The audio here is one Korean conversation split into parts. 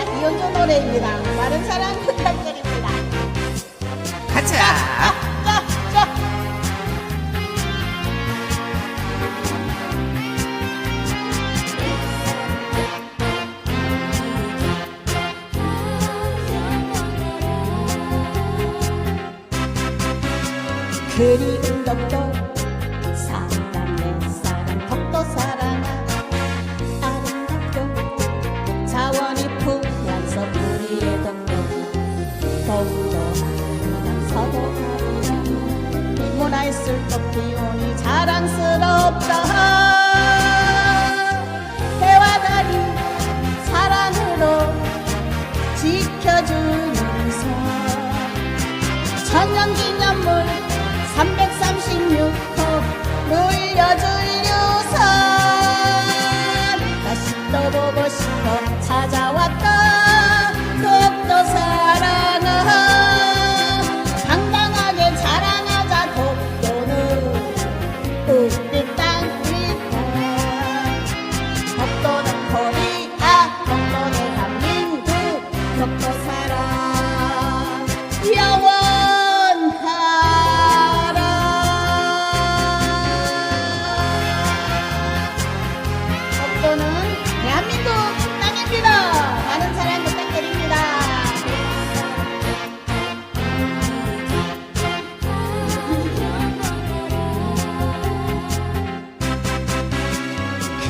자, 이현주 노래입니다. 많은 사랑 부탁드립니다. 가자. 자, 자. 그리운 덕도 더욱더 아름다운 서도 아름다운 문화의 술도 비오니 자랑스럽다. 해와 달이 사랑으로 지켜주면서 천년기념물 336호 물려줄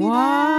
哇